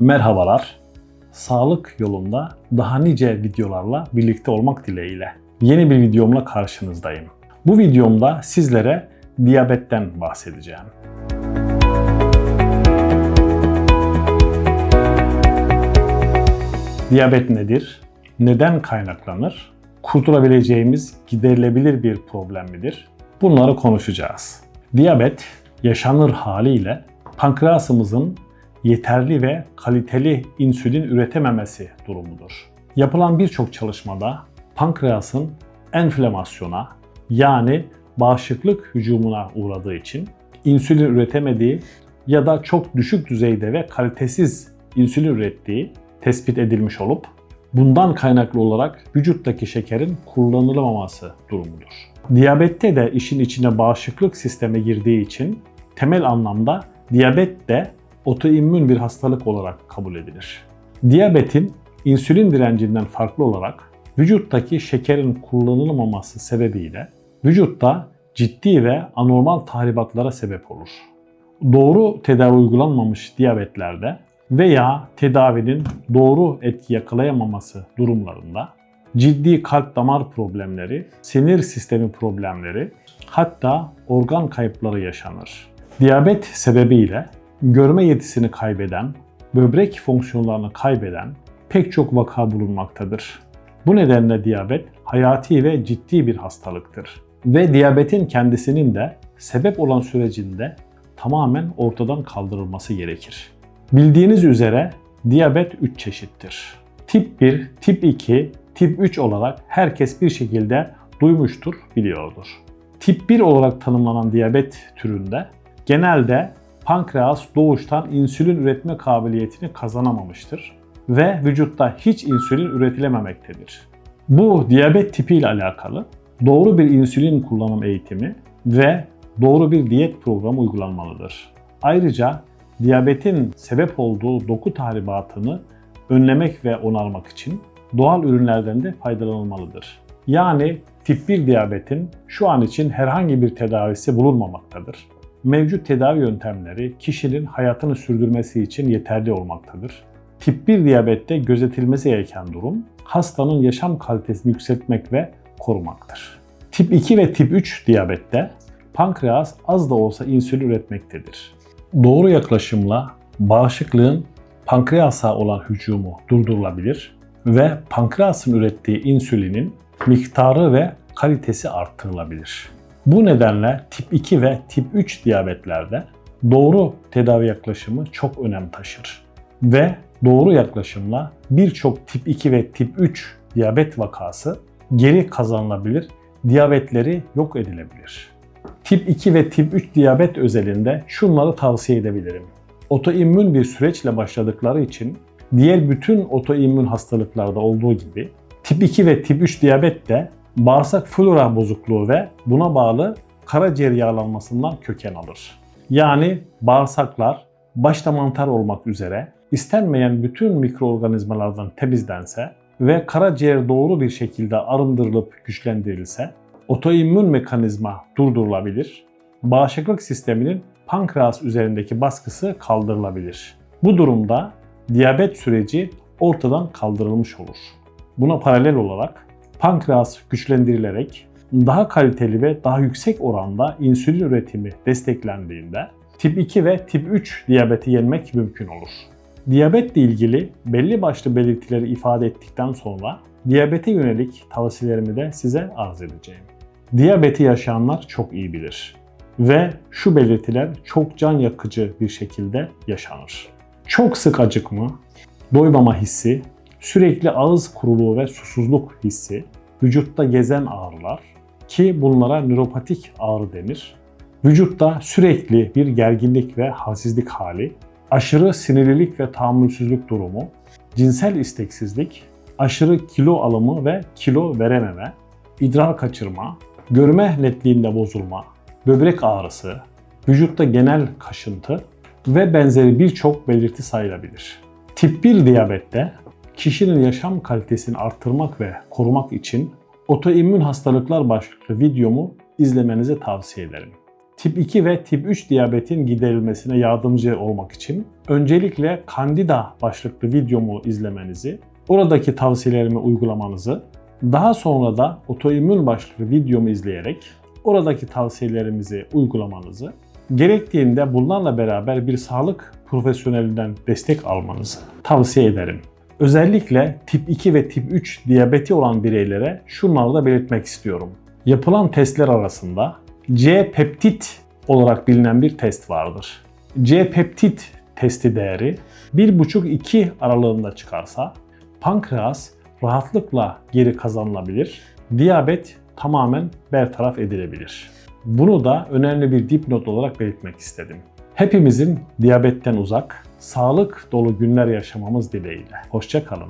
Merhabalar. Sağlık yolunda daha nice videolarla birlikte olmak dileğiyle yeni bir videomla karşınızdayım. Bu videomda sizlere diyabetten bahsedeceğim. Diyabet nedir? Neden kaynaklanır? Kurtulabileceğimiz giderilebilir bir problem midir? Bunları konuşacağız. Diyabet yaşanır haliyle pankreasımızın yeterli ve kaliteli insülin üretememesi durumudur. Yapılan birçok çalışmada pankreasın enflamasyona yani bağışıklık hücumuna uğradığı için insülin üretemediği ya da çok düşük düzeyde ve kalitesiz insülin ürettiği tespit edilmiş olup bundan kaynaklı olarak vücuttaki şekerin kullanılamaması durumudur. Diyabette de işin içine bağışıklık sisteme girdiği için temel anlamda diyabet de otoimmün bir hastalık olarak kabul edilir. Diyabetin insülin direncinden farklı olarak vücuttaki şekerin kullanılamaması sebebiyle vücutta ciddi ve anormal tahribatlara sebep olur. Doğru tedavi uygulanmamış diyabetlerde veya tedavinin doğru etki yakalayamaması durumlarında ciddi kalp damar problemleri, sinir sistemi problemleri, hatta organ kayıpları yaşanır. Diyabet sebebiyle görme yetisini kaybeden, böbrek fonksiyonlarını kaybeden pek çok vaka bulunmaktadır. Bu nedenle diyabet hayati ve ciddi bir hastalıktır. Ve diyabetin kendisinin de sebep olan sürecinde tamamen ortadan kaldırılması gerekir. Bildiğiniz üzere diyabet 3 çeşittir. Tip 1, tip 2, tip 3 olarak herkes bir şekilde duymuştur, biliyordur. Tip 1 olarak tanımlanan diyabet türünde genelde pankreas doğuştan insülin üretme kabiliyetini kazanamamıştır ve vücutta hiç insülin üretilememektedir. Bu diyabet tipi ile alakalı doğru bir insülin kullanım eğitimi ve doğru bir diyet programı uygulanmalıdır. Ayrıca diyabetin sebep olduğu doku tahribatını önlemek ve onarmak için doğal ürünlerden de faydalanılmalıdır. Yani tip 1 diyabetin şu an için herhangi bir tedavisi bulunmamaktadır. Mevcut tedavi yöntemleri kişinin hayatını sürdürmesi için yeterli olmaktadır. Tip 1 diyabette gözetilmesi gereken durum hastanın yaşam kalitesini yükseltmek ve korumaktır. Tip 2 ve tip 3 diyabette pankreas az da olsa insülin üretmektedir. Doğru yaklaşımla bağışıklığın pankreasa olan hücumu durdurulabilir ve pankreasın ürettiği insülinin miktarı ve kalitesi arttırılabilir. Bu nedenle tip 2 ve tip 3 diyabetlerde doğru tedavi yaklaşımı çok önem taşır. Ve doğru yaklaşımla birçok tip 2 ve tip 3 diyabet vakası geri kazanılabilir, diyabetleri yok edilebilir. Tip 2 ve tip 3 diyabet özelinde şunları tavsiye edebilirim. Otoimmün bir süreçle başladıkları için diğer bütün otoimmün hastalıklarda olduğu gibi tip 2 ve tip 3 diyabet de bağırsak flora bozukluğu ve buna bağlı karaciğer yağlanmasından köken alır. Yani bağırsaklar başta mantar olmak üzere istenmeyen bütün mikroorganizmalardan temizlense ve karaciğer doğru bir şekilde arındırılıp güçlendirilse otoimmün mekanizma durdurulabilir, bağışıklık sisteminin pankreas üzerindeki baskısı kaldırılabilir. Bu durumda diyabet süreci ortadan kaldırılmış olur. Buna paralel olarak pankreas güçlendirilerek daha kaliteli ve daha yüksek oranda insülin üretimi desteklendiğinde tip 2 ve tip 3 diyabeti yenmek mümkün olur. Diyabetle ilgili belli başlı belirtileri ifade ettikten sonra diyabete yönelik tavsiyelerimi de size arz edeceğim. Diyabeti yaşayanlar çok iyi bilir ve şu belirtiler çok can yakıcı bir şekilde yaşanır. Çok sık acıkma, doymama hissi, sürekli ağız kuruluğu ve susuzluk hissi, vücutta gezen ağrılar ki bunlara nöropatik ağrı denir. Vücutta sürekli bir gerginlik ve halsizlik hali, aşırı sinirlilik ve tahammülsüzlük durumu, cinsel isteksizlik, aşırı kilo alımı ve kilo verememe, idrar kaçırma, görme netliğinde bozulma, böbrek ağrısı, vücutta genel kaşıntı ve benzeri birçok belirti sayılabilir. Tip 1 diyabette kişinin yaşam kalitesini arttırmak ve korumak için otoimmün hastalıklar başlıklı videomu izlemenizi tavsiye ederim. tip 2 ve tip 3 diyabetin giderilmesine yardımcı olmak için öncelikle Candida başlıklı videomu izlemenizi, oradaki tavsiyelerimi uygulamanızı, daha sonra da otoimmün başlıklı videomu izleyerek oradaki tavsiyelerimizi uygulamanızı, gerektiğinde bunlarla beraber bir sağlık profesyonelinden destek almanızı tavsiye ederim. Özellikle tip 2 ve tip 3 diyabeti olan bireylere şunları da belirtmek istiyorum. Yapılan testler arasında C-peptit olarak bilinen bir test vardır. C-peptit testi değeri 1,5-2 aralığında çıkarsa pankreas rahatlıkla geri kazanılabilir, diyabet tamamen bertaraf edilebilir. Bunu da önemli bir dipnot olarak belirtmek istedim. Hepimizin diyabetten uzak, sağlık dolu günler yaşamamız dileğiyle. Hoşçakalın.